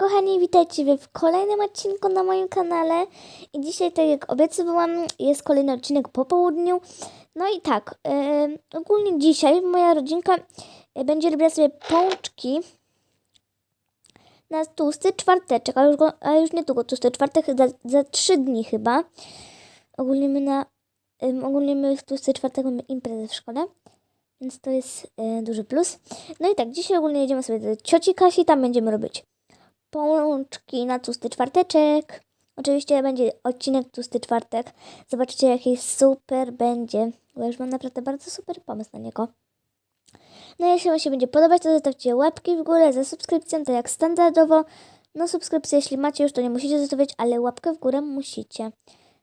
kochani, witajcie w kolejnym odcinku na moim kanale. I dzisiaj, tak jak obiecywałam, jest kolejny odcinek po południu. No i tak, e, ogólnie dzisiaj moja rodzinka e, będzie robiła sobie pączki na tłusty czwarteczek, a już, go, a już niedługo tłusty czwartek, za, za trzy dni chyba. Ogólnie my na, em, ogólnie my w tłusty czwartek mamy imprezę w szkole. Więc to jest e, duży plus. No i tak, dzisiaj ogólnie jedziemy sobie do cioci Kasi, tam będziemy robić pączki na tłusty czwarteczek. Oczywiście będzie odcinek tłusty czwartek. Zobaczycie jaki super będzie. Bo już mam naprawdę bardzo super pomysł na niego. No jeśli Wam się będzie podobać, to zostawcie łapki w górę za subskrypcją, tak jak standardowo. No subskrypcję, jeśli macie już, to nie musicie zostawiać, ale łapkę w górę musicie.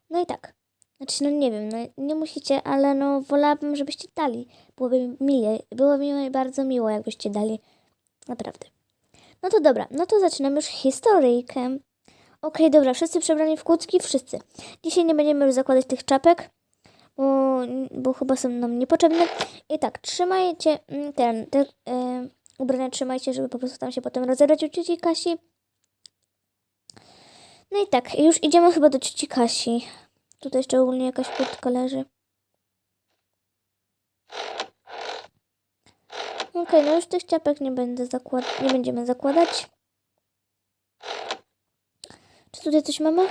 No i tak. Znaczy, no nie wiem, no nie musicie, ale no wolałabym, żebyście dali. Byłoby mi mile, byłoby mi bardzo miło, jakbyście dali. Naprawdę. No to dobra, no to zaczynamy już historyjkę. Okej, dobra, wszyscy przebrani w kłódzki? Wszyscy. Dzisiaj nie będziemy już zakładać tych czapek, bo, bo chyba są nam niepotrzebne. I tak, trzymajcie mm, ten, te e, ubrania trzymajcie, żeby po prostu tam się potem rozebrać u cioci Kasi. No i tak, już idziemy chyba do cioci Kasi. Tutaj jeszcze ogólnie jakaś kurtka leży. Okej, no już tych ciapek nie będę zakład- nie będziemy zakładać. Czy tutaj coś mamy?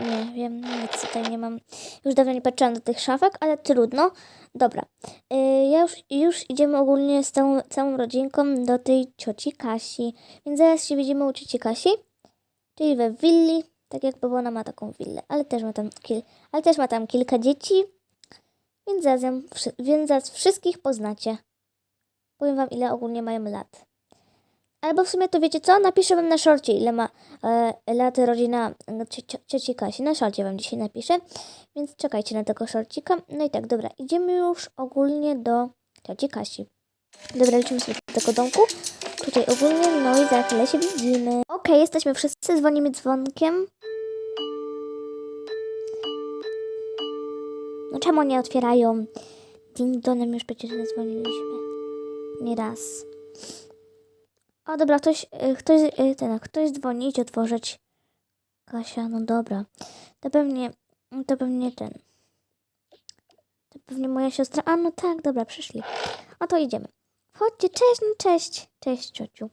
Nie wiem, nic tutaj nie mam. Już dawno nie patrzyłam do tych szafek, ale trudno. Dobra, yy, ja już, już idziemy ogólnie z całą, całą rodzinką do tej cioci Kasi. Więc zaraz się widzimy u cioci Kasi, czyli we willi, tak jakby ona ma taką willę, ale też ma tam, kil- ale też ma tam kilka dzieci. Więc wszy- więc zaraz wszystkich poznacie. Powiem wam, ile ogólnie mają lat. Albo w sumie to wiecie co? Napiszę wam na szorcie, ile ma e, lat rodzina cio, cioci Kasi. Na szorcie wam dzisiaj napiszę, więc czekajcie na tego szorcika. No i tak, dobra, idziemy już ogólnie do cioci Kasi. Dobra, lecimy sobie do tego domku. Tutaj ogólnie, no i za chwilę się widzimy. Okej, jesteśmy wszyscy, dzwonimy dzwonkiem. Czemu nie otwierają? Ding donem już przecież zadzwoniliśmy. Nie raz. O, dobra, ktoś, y, ktoś, y, ten, ktoś dzwoni, idź otworzyć. Kasia, no dobra. To pewnie, to pewnie ten. To pewnie moja siostra. A, no tak, dobra, przyszli. No to idziemy. Chodźcie, cześć, no cześć. Cześć, ciociu.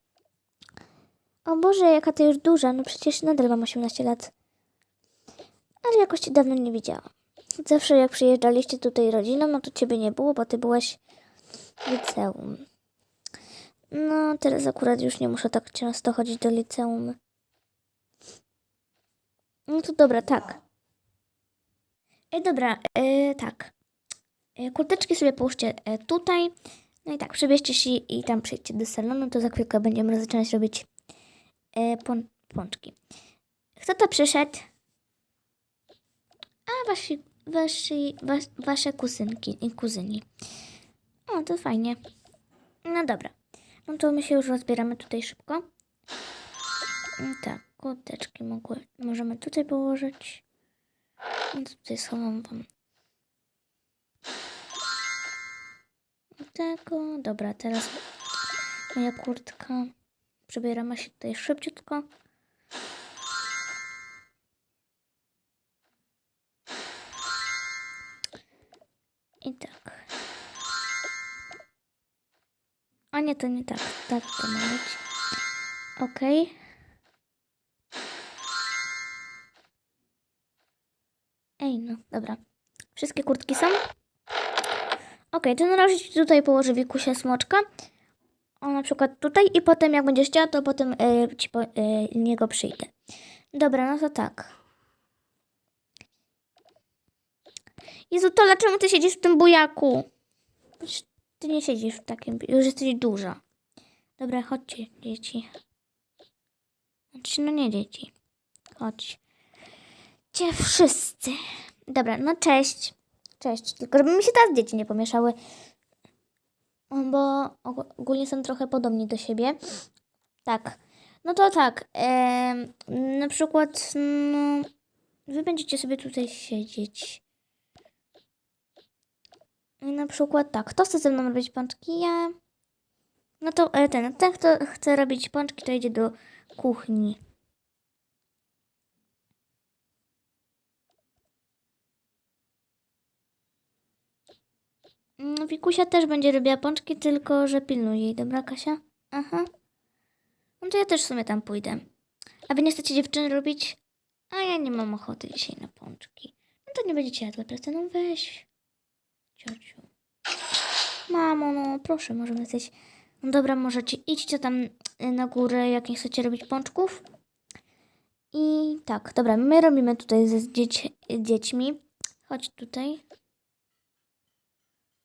O Boże, jaka ty już duża. No przecież nadal mam 18 lat. Ale jakoś cię dawno nie widziałam. Zawsze jak przyjeżdżaliście tutaj rodziną, no to ciebie nie było, bo ty byłaś w liceum. No, teraz akurat już nie muszę tak często chodzić do liceum. No to dobra, tak. E, dobra, e, tak. E, kurteczki sobie połóżcie e, tutaj. No i tak, przebierzcie się i tam przyjdźcie do salonu, to za chwilkę będziemy zaczynać robić e, pą pączki. Kto to przyszedł? A, wasi, wasi, was, wasze kuzynki i kuzyni. O, to fajnie. No dobra. No to my się już rozbieramy tutaj szybko. Tak, koteczki mogły, możemy tutaj położyć. Więc tutaj schowam wam. Tak, o, dobra, teraz moja kurtka. Przebieramy się tutaj szybciutko. To nie tak. Tak to ma być. Okej. Ej, no, dobra. Wszystkie kurtki są? Okej, to na razie tutaj położę Wikusia smoczka. O, na przykład tutaj i potem jak będziesz chciała, to potem y, ci po y, niego przyjdę. Dobra, no to tak. Jezu, to dlaczego ty siedzisz w tym bujaku? Ty nie siedzisz w takim, już jesteś duża. Dobra, chodźcie, dzieci. Znaczy, no nie dzieci. Chodź. Cie wszyscy. Dobra, no cześć. Cześć. Tylko żeby mi się teraz dzieci nie pomieszały. Bo og- ogólnie są trochę podobni do siebie. Tak. No to tak. em, na przykład, no, wy będziecie sobie tutaj siedzieć. I na przykład tak, kto chce ze mną robić pączki? Ja. No to ten, ten, kto chce robić pączki, to idzie do kuchni. Mm, Wikusia też będzie robiła pączki, tylko że pilnuje jej, dobra Kasia? Aha. No to ja też w sumie tam pójdę. A wy nie chcecie dziewczyny robić? A ja nie mam ochoty dzisiaj na pączki. No to nie będziecie jadły, prawda? No weź. Ciociu. Mamo, no proszę, możemy coś... No dobra, możecie idźcie tam y, na górę, jak nie chcecie robić pączków. I tak, dobra, my robimy tutaj ze dzieci, dziećmi. Chodź tutaj.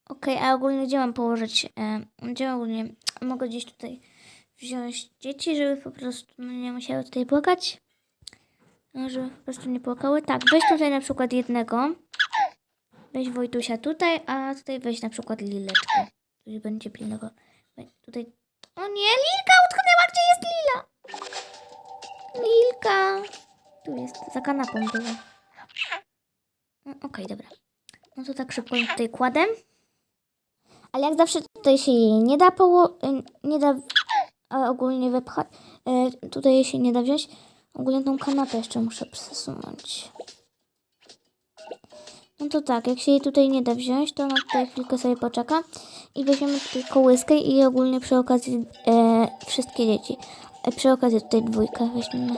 Okej, a ogólnie gdzie mam położyć? E, gdzie ogólnie mogę gdzieś tutaj wziąć dzieci, żeby po prostu no, nie musiały tutaj płakać? Żeby po prostu nie płakały. Tak, weź tutaj na przykład jednego. Weź Wojtusia tutaj, a tutaj weź na przykład Lileczkę. Tutaj będzie pilnego. Tutaj. O nie, Lilka utknęła! Gdzie jest Lila? Lilka! Tu jest, za kanapą była. No, Okej, dobra. No to tak szybko tutaj kładę. Ale jak zawsze tutaj się jej nie da poło... y, nie da ogólnie wypchać. Y, Tutaj się nie da wziąć. Ogólnie tą kanapę jeszcze muszę przesunąć. No to tak, jak się jej tutaj nie da wziąć, to ona tutaj chwilkę sobie poczeka i weźmiemy tutaj kołyskę i ogólnie przy okazji e, wszystkie dzieci. E, przy okazji tutaj dwójkę weźmiemy.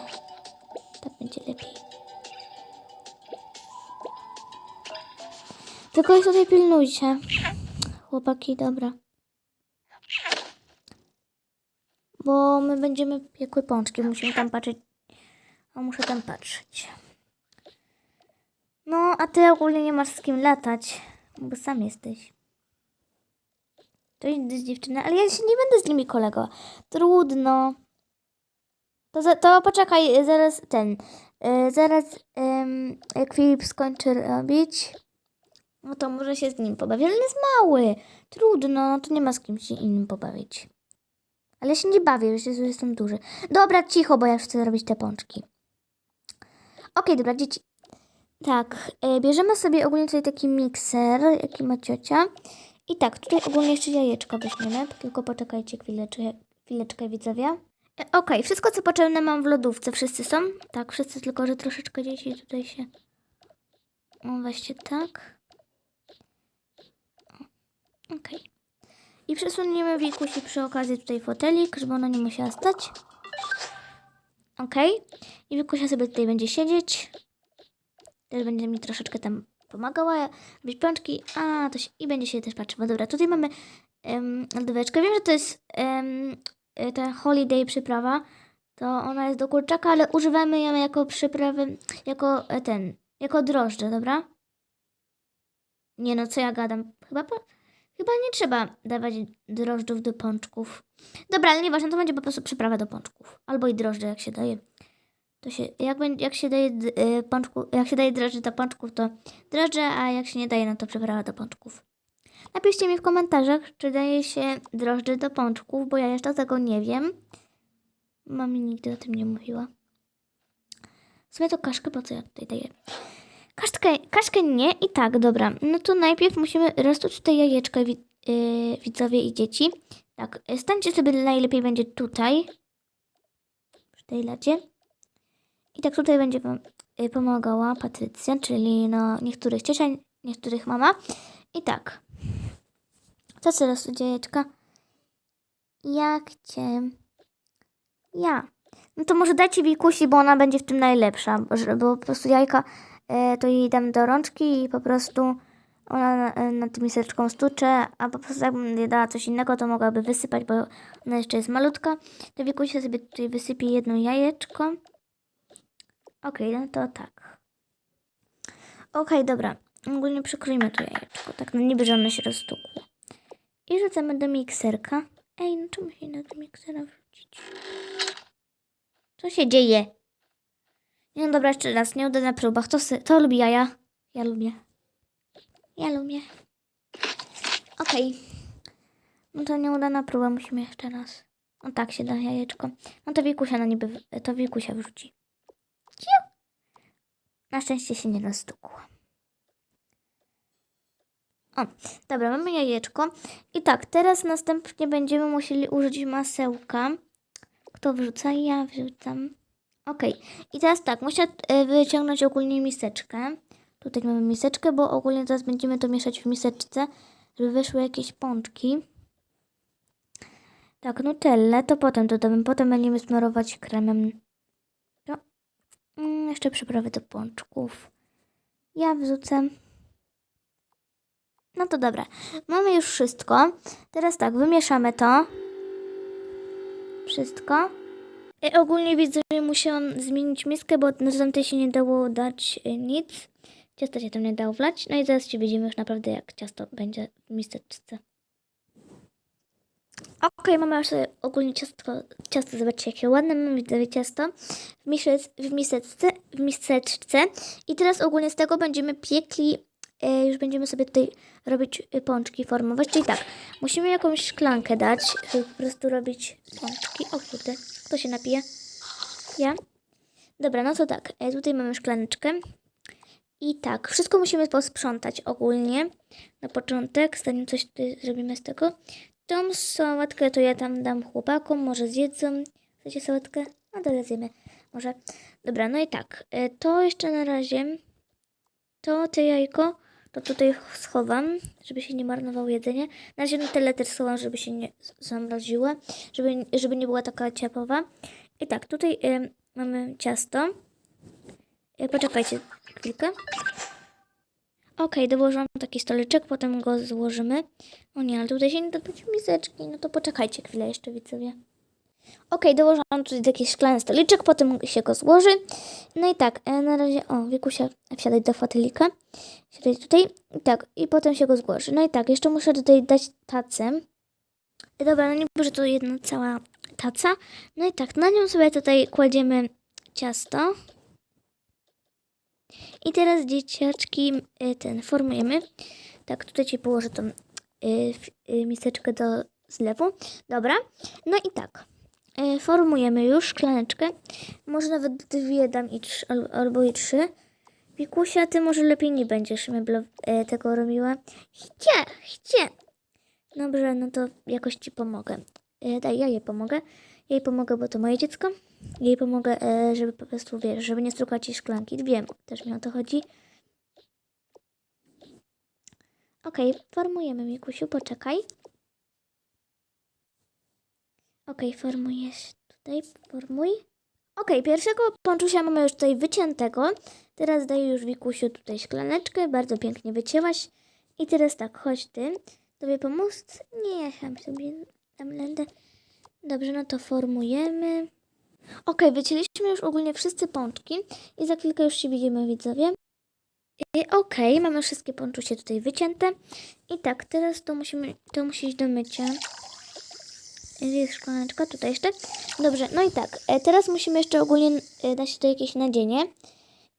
Tak będzie lepiej. Tylko ich tutaj pilnujcie. Chłopaki, dobra. Bo my będziemy piekły pączki, musimy tam patrzeć. A muszę tam patrzeć. No, a ty ogólnie nie masz z kim latać, bo sam jesteś. To idź z dziewczyny, ale ja się nie będę z nimi kolego. Trudno. To, to poczekaj, zaraz ten. y, zaraz ym, jak Filip skończy robić, no to może się z nim pobawi. Ale jest mały. Trudno, no to nie ma z kim się innym pobawić. Ale się nie bawię, już jest- jestem duży. Dobra, cicho, bo ja już chcę robić te pączki. Okej, dobra, dzieci. Tak, e, bierzemy sobie ogólnie tutaj taki mikser, jaki ma ciocia. I tak, tutaj ogólnie jeszcze jajeczko weźmiemy, tylko poczekajcie chwileczkę, chwileczkę widzowie. E, Okej, wszystko co potrzebne mam w lodówce, wszyscy są? Tak, wszyscy, tylko że troszeczkę dzieci tutaj się... O, weźcie tak. Okej. I przesuniemy Wikusi przy okazji tutaj fotelik, żeby ona nie musiała stać. Okej. I Wikusia sobie tutaj będzie siedzieć. Też będzie mi troszeczkę tam pomagała robić pączki, a to się, i będzie się też patrzyła. Dobra, tutaj mamy um, lodóweczkę. Wiem, że to jest ta holiday przyprawa. To ona jest do kurczaka, ale używamy ją jako przyprawy, jako e, ten, jako drożdże, dobra? Nie no, co ja gadam? Chyba, po, chyba nie trzeba dawać drożdżów do pączków. Dobra, ale nieważne, to będzie po prostu przyprawa do pączków. Albo i drożdże, jak się daje. To się, jak, jak się daje y, pączku, jak się daje drożdże do pączków, to drożdże, a jak się nie daje, no to przyprawa do pączków. Napiszcie mi w komentarzach, czy daje się drożdże do pączków, bo ja jeszcze tego nie wiem. Mami nigdy o tym nie mówiła. W sumie to kaszkę, po co ja tutaj daję? Kaszkę, kaszkę nie i tak, dobra. No to najpierw musimy roztuć te jajeczka, yy, widzowie i dzieci. Tak, stańcie sobie najlepiej będzie tutaj. Przy tej lacie. I tak tutaj będzie wam y, pomagała Patrycja, czyli no niektórych ciocia, niektórych mama. I tak. Co teraz jajeczka? Jak cię? Ja. No to może dajcie Wikusi, bo ona będzie w tym najlepsza. Bo, bo po prostu jajka e, to jej dam do rączki i po prostu ona na, e, nad tym miseczką stucze, a po prostu jakbym jej dała coś innego, to mogłaby wysypać, bo ona jeszcze jest malutka. To Wikusia sobie tutaj wysypie jedno jajeczko. Okej, no to tak. Okej, dobra. Ogólnie przykryjmy to jajeczko, tak no niby, że ono się rozstukło. I rzucamy do mikserka. Ej, no czemu się nie do miksera wrzucić? Co się dzieje? Nie, No dobra, jeszcze raz, nie uda na próbach. To, sy- to lubi jaja. Ja lubię. Ja lubię. Okej. No to nie uda na próbę, musimy jeszcze raz. No tak się da jajeczko. No to Wikusia na niby, to Wikusia wrzuci. Na szczęście się nie rozstukło. O, dobra, mamy jajeczko. I tak, teraz następnie będziemy musieli użyć masełka. Kto wrzuca? Ja wrzucam. Okej. I teraz tak, muszę e, wyciągnąć ogólnie miseczkę. Tutaj mamy miseczkę, bo ogólnie teraz będziemy to mieszać w miseczce, żeby wyszły jakieś pączki. Tak, nutellę to potem dodamy. Potem będziemy smarować kremem. Jeszcze przyprawy do pączków. Ja wrzucę. No to dobra. Mamy już wszystko. Teraz tak, wymieszamy to. Wszystko. I ogólnie widzę, że musiałam zmienić miskę, bo na tamtej się nie dało dać y, nic. Ciasto się tam nie dało wlać. No i zaraz się widzimy już naprawdę, jak ciasto będzie w miseczce. Okej, mamy już sobie ogólnie ciasto, ciasto, zobaczcie jakie ładne mamy widzowie ciasto w, misec, w, miseczce, w miseczce. I teraz ogólnie z tego będziemy piekli, e, już będziemy sobie tutaj robić e, pączki, formować. Czyli tak, musimy jakąś szklankę dać, żeby po prostu robić pączki. O kurde, kto się napije? Ja? Dobra, no to tak, e, tutaj mamy szklaneczkę. I tak, wszystko musimy posprzątać ogólnie na początek, zanim coś tutaj zrobimy z tego. Tą sałatkę to ja tam dam chłopakom, może zjedzą. Chcecie sałatkę? No to zjemy. Może. Dobra, no i tak. e, To jeszcze na razie. To te jajko to tutaj schowam, żeby się nie marnowało jedzenie. Na razie tyle też schowam, żeby się nie zamroziła, żeby, żeby nie była taka ciapowa. I tak, tutaj e, mamy ciasto. E, poczekajcie chwilkę. Okej, dołożyłam taki stolyczek, potem go złożymy. O nie, ale tutaj się nie da być miseczki. No to poczekajcie chwilę jeszcze, widzowie. Okej, dołożyłam tutaj taki szklany stoliczek, potem się go złoży. No i tak, e, na razie, o, Wikusia, wsiadaj do fotelika. Siadaj tutaj. I tak, i potem się go złoży. No i tak, jeszcze muszę tutaj dać tacę. E, Dobra, no niby, że to jedna cała taca. No i tak, na nią sobie tutaj kładziemy ciasto. I teraz dzieciaczki y, ten formujemy. Tak, tutaj ci położę tą y, y, miseczkę do zlewu. Dobra. No i tak. Formujemy już szklaneczkę. Może nawet dwie dam i trz, al, albo i trzy. Wikusia, ty może lepiej nie będziesz meblo, tego robiła. Chcie, chcie. Dobrze, no to jakoś ci pomogę. Daj, ja jej pomogę. Jej pomogę, bo to moje dziecko. Jej pomogę, e, żeby po prostu, wiesz, żeby nie strukać jej szklanki. Wiem, też mi o to chodzi. Okej, formujemy, Mikusiu, poczekaj. Okej, formujesz tutaj, formuj. Okej, pierwszego ponczusia mamy już tutaj wyciętego. Teraz daję już Wikusiu tutaj szklaneczkę, bardzo pięknie wycięłaś. I teraz tak, chodź ty, tobie pomóc? Nie, ja sobie tam lędę. Dobrze, no to formujemy. Okej, wycięliśmy już ogólnie wszyscy pączki i za chwilkę już się widzimy, widzowie. Okej, mamy wszystkie pączusie tutaj wycięte. I tak, teraz to musimy, to musi iść do mycia. Jest szklaneczka, tutaj jeszcze. Dobrze, no i tak, e, teraz musimy jeszcze ogólnie e, dać to jakieś nadzienie.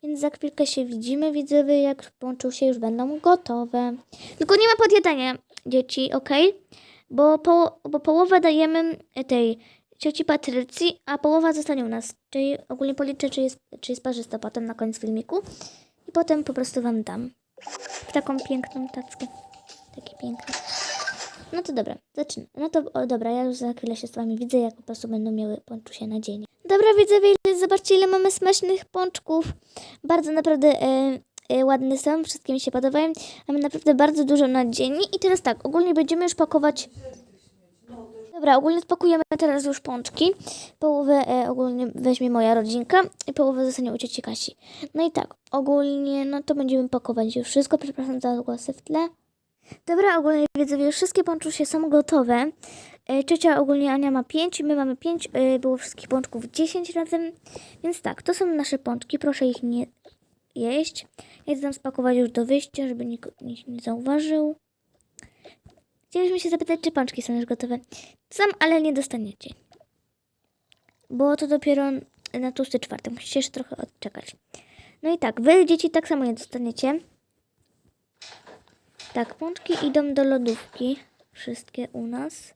Więc za chwilkę się widzimy, widzowie, jak pączusie już będą gotowe. Tylko nie ma podjadania dzieci, okej? Bo, po, bo połowę dajemy e, tej cioci Patrycji, a połowa zostanie u nas. Czyli ogólnie policzę, czy jest, czy jest parzysta potem na koniec filmiku. I potem po prostu wam dam. W taką piękną tackę. Takie piękne. No to dobra, zaczynam. No to o, dobra, ja już za chwilę się z wami widzę, jak po prostu będą miały pączusie na dzień. Dobra, widzowie, zobaczcie ile mamy smacznych pączków. Bardzo naprawdę e, ładne są, wszystkie mi się podobają. Mamy naprawdę bardzo dużo nadzieni. I teraz tak, ogólnie będziemy już pakować Dobra, ogólnie spakujemy teraz już pączki. Połowę e, ogólnie weźmie moja rodzinka i połowę zostanie u cioci Kasi. No i tak, ogólnie no to będziemy pakować już wszystko. Przepraszam za głosy w tle. Dobra, ogólnie widzowie, już wszystkie pączusie są gotowe. E, ciocia ogólnie Ania ma 5, my mamy 5, e, było wszystkich pączków 10 razem. Więc tak, to są nasze pączki, proszę ich nie jeść. Ja tam spakować już do wyjścia, żeby nikt, nikt nie zauważył. Chcieliśmy się zapytać, czy pączki są już gotowe. Sam, ale nie dostaniecie. Bo to dopiero na tłusty czwartek. Musicie jeszcze trochę odczekać. No i tak, wy dzieci tak samo nie dostaniecie. Tak, pączki idą do lodówki. Wszystkie u nas.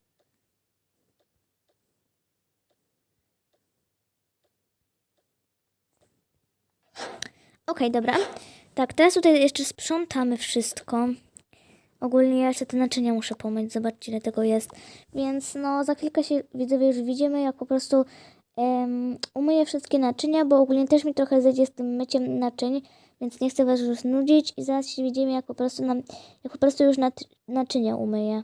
Okej, dobra. Tak, teraz tutaj jeszcze sprzątamy wszystko. Ogólnie jeszcze te naczynia muszę pomyć, zobaczcie ile tego jest. Więc no za chwilkę się widzowie już widzimy, jak po prostu em, umyję wszystkie naczynia, bo ogólnie też mi trochę zejdzie z tym myciem naczyń, więc nie chcę was już nudzić i zaraz się widzimy, jak po prostu nam, jak po prostu już naczynia umyję.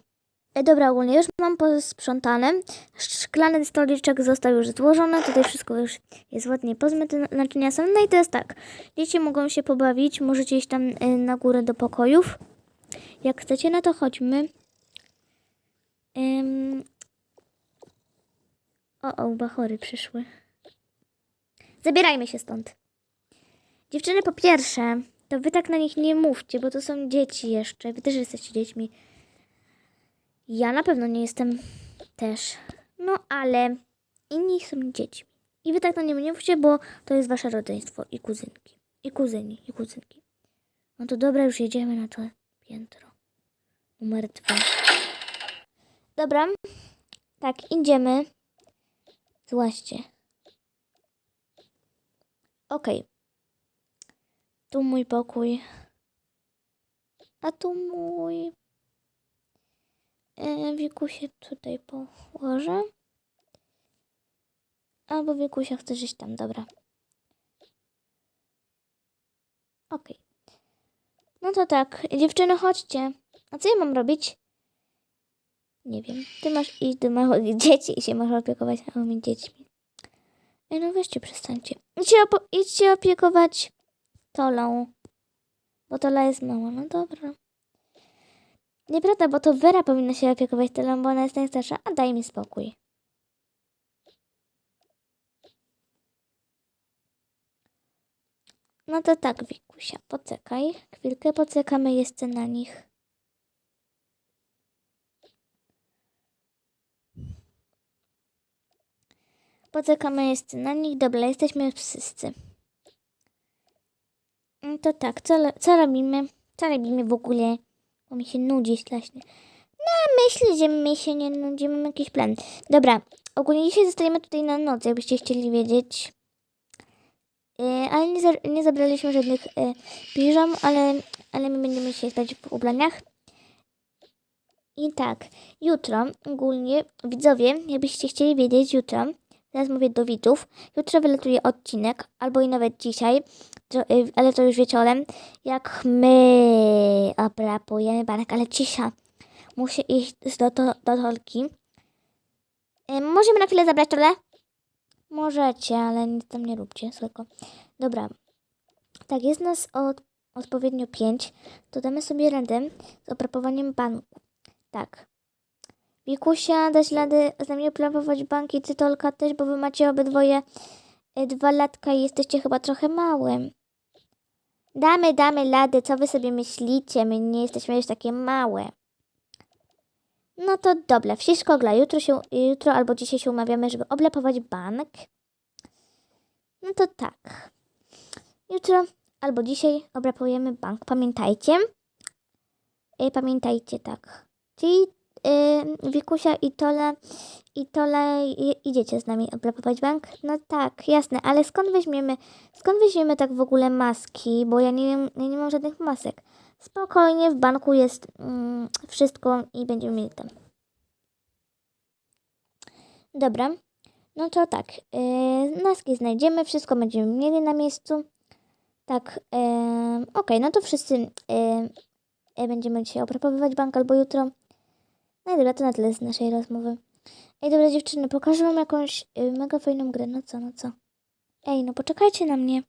E, dobra, ogólnie już mam posprzątane. Szklany stoliczek został już złożony. Tutaj wszystko już jest ładnie pozmyte. na- Naczynia są. No i teraz tak. Dzieci mogą się pobawić. Możecie iść tam y, na górę do pokojów. Jak chcecie, no to chodźmy. O, o, bachory przyszły. Zabierajmy się stąd. Dziewczyny, po pierwsze, to wy tak na nich nie mówcie, bo to są dzieci jeszcze. Wy też jesteście dziećmi. Ja na pewno nie jestem też. No ale inni są dziećmi. I wy tak na nie mówcie, bo to jest wasze rodzeństwo i kuzynki. I kuzyni, i kuzynki. No to dobra, już jedziemy na to piętro. Numer dwa. Dobra. Tak, idziemy. Złaście. Okej. Tu mój pokój. A tu mój. E, Wikusie tutaj położę. Albo Wikusia chce żyć tam, dobra. Okej. No to tak, dziewczyny, chodźcie. A co ja mam robić? Nie wiem. Ty masz iść do małych dzieci i się masz opiekować małymi dziećmi. Ej, no weźcie, przestańcie. Idźcie, idźcie opiekować Tolą. Bo Tola jest mała. No dobra. Nieprawda, bo to Wera powinna się opiekować Tolą, bo ona jest najstarsza. A daj mi spokój. No to tak, Wikusia, poczekaj. Chwilkę poczekamy jeszcze na nich. Poczekamy jeszcze na nich. Dobra, jesteśmy wszyscy. No to tak, co, co robimy? Co robimy w ogóle? Bo mi się nudzi strasznie. No, myślę, że my się nie nudzimy, mamy jakiś plan. Dobra, ogólnie dzisiaj zostajemy tutaj na noc, jakbyście chcieli wiedzieć. Yy, ale nie, za, nie zabraliśmy żadnych yy, piżam, ale, ale my będziemy się spać w ubraniach. I tak, jutro ogólnie, widzowie, jakbyście chcieli wiedzieć, jutro, teraz mówię do widzów, jutro wylatuje odcinek, albo i nawet dzisiaj, to, y, ale to już wieczorem, jak my obrapujemy banek, ale cisza, muszę iść do, do, do Tolki. Y, możemy na chwilę zabrać Tolę? Możecie, ale nic tam nie róbcie, tylko. Dobra, tak, jest nas od, odpowiednio pięć, to damy sobie radę z obrapowaniem banku. Tak. Wikusia, dasz radę z nami obrapować banki, ty Tolka też, bo wy macie obydwoje y, dwa latka i jesteście chyba trochę małym. Damy, damy lady, co wy sobie myślicie? My nie jesteśmy już takie małe. No to dobra, wszystko gra. Jutro, się, jutro albo dzisiaj się umawiamy, żeby oblepować bank. No to tak. Jutro albo dzisiaj obrapujemy bank. Pamiętajcie. Y, pamiętajcie, tak. Czyli y, Wikusia i Tola, i Tola i, idziecie z nami oblepować bank? No tak, jasne, ale skąd weźmiemy, skąd weźmiemy tak w ogóle maski? Bo ja nie ja nie mam żadnych masek. Spokojnie, w banku jest mm, wszystko i będziemy mieli tam. Dobra, no to tak, yy, maski znajdziemy, wszystko będziemy mieli na miejscu. Tak, yy, okej, no to wszyscy yy, yy, będziemy dzisiaj obrapowywać bank albo jutro. No i dobra, to na tyle z naszej rozmowy. Ej, dobra dziewczyny, pokażę wam jakąś yy, mega fajną grę, no co, no co. Ej, no poczekajcie na mnie.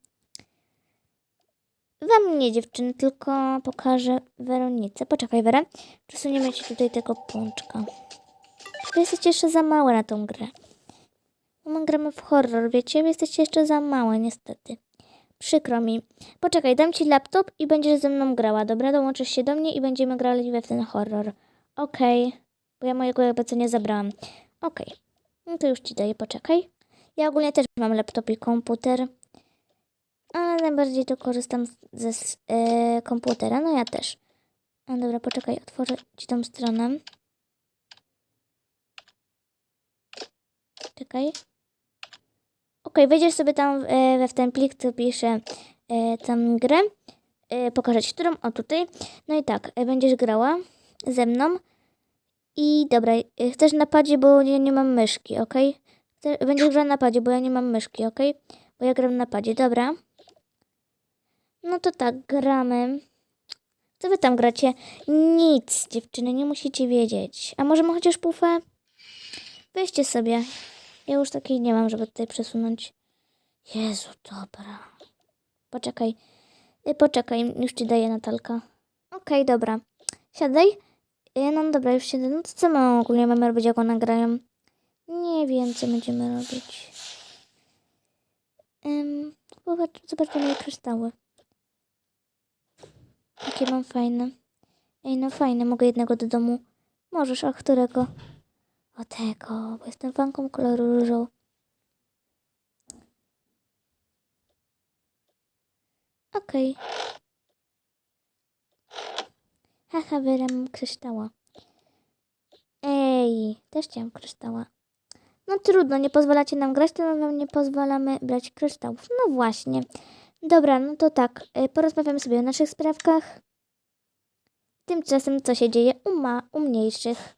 Wam nie dziewczyny, tylko pokażę Weronice. Poczekaj Wera, przesuniemy ci tutaj tego pączka. Wy jesteście jeszcze za małe na tą grę. Bo My gramy w horror, wiecie? Wy jesteście jeszcze za małe, niestety. Przykro mi. Poczekaj, dam ci laptop i będziesz ze mną grała, dobra? Dołączysz się do mnie i będziemy grali we w ten horror. Okej. Bo ja mojego jakby nie zabrałam. Okej. No to już ci daję, poczekaj. Ja ogólnie też mam laptop i komputer. Ale najbardziej to korzystam ze e, komputera. No ja też. No dobra, poczekaj, otworzę ci tą stronę. Czekaj. Okej, wejdziesz sobie tam e, we w ten plik, co pisze e, tam grę. E, pokażę ci, którą. O, tutaj. No i tak, e, będziesz grała. ze mną. I dobra, y, chcesz na padzie, bo ja nie mam myszki, ok? Będziesz grał na padzie, bo ja nie mam myszki, ok? Bo ja gram na padzie, dobra. No to tak, gramy. Co wy tam gracie? Nic, dziewczyny, nie musicie wiedzieć. A może ma chociaż pufę? Weźcie sobie. Ja już takiej nie mam, żeby tutaj przesunąć. Jezu, dobra. Poczekaj. Y, Poczekaj, już ci daję Natalka. Okej, dobra. Siadaj. Y, No dobra, już siedzę. No to co my ogólnie mamy robić, jak one grają? Nie wiem, co będziemy robić. Um, zobacz, zobacz te moje kryształy. Jakie mam fajne. Ej, no fajne, mogę jednego do domu. Możesz, a którego? O tego, bo jestem fanką koloru różowego. Okej. Haha, wybieram kryształa. Ej, też chciałam kryształa. No trudno, nie pozwalacie nam grać, to wam nie pozwalamy brać kryształów. No właśnie. Dobra, no to tak, y, porozmawiamy sobie o naszych sprawkach. Tymczasem, co się dzieje u, ma, u mniejszych.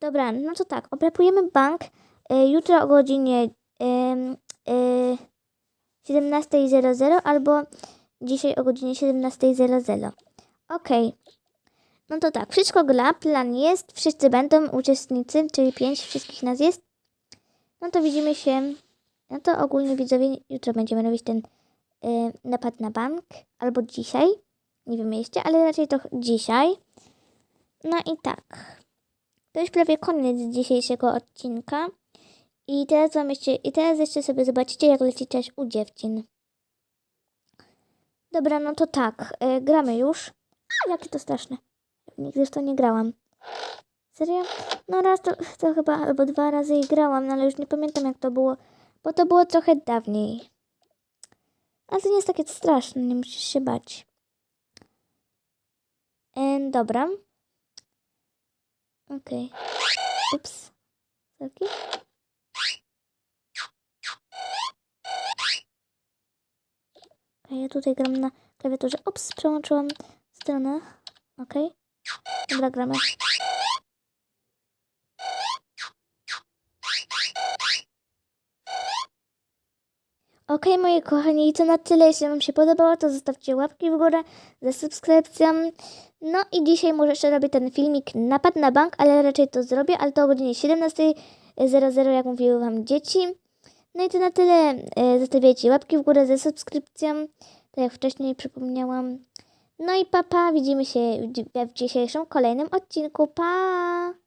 Dobra, no to tak, obrapujemy bank y, jutro o godzinie ym, y, 17.00 albo dzisiaj o godzinie 17.00. Okej. No to tak, wszystko gra, plan jest, wszyscy będą uczestnicy, czyli pięć wszystkich nas jest. No to widzimy się, no to ogólnie widzowie, jutro będziemy robić ten y, napad na bank, albo dzisiaj, nie wiem jeszcze, ale raczej to dzisiaj. No i tak, to już prawie koniec dzisiejszego odcinka. I teraz wam jeszcze, i teraz jeszcze sobie zobaczycie, jak leci czas u dziewczyn. Dobra, no to tak, y, gramy już. A, jakie to straszne. Nigdy w to nie grałam. Serio? No raz to, to chyba, albo dwa razy i grałam, no ale już nie pamiętam jak to było, bo to było trochę dawniej. Ale to nie jest takie straszne, nie musisz się bać. E, dobra. Okej. Ups. Sorki. Okej, ja tutaj gram na klawiaturze. Ups, przełączyłam stronę. Okej. Dobra, gramy. Okej, moi kochani, i to na tyle. Jeśli Wam się podobało, to zostawcie łapki w górę ze subskrypcją. No i dzisiaj może jeszcze robię ten filmik napad na bank, ale raczej to zrobię, ale to o godzinie 17.00, jak mówiły Wam dzieci. No i to na tyle. E, Zostawiajcie łapki w górę ze subskrypcją, tak jak wcześniej przypomniałam. No i papa, widzimy się w dzisiejszym kolejnym odcinku. Pa!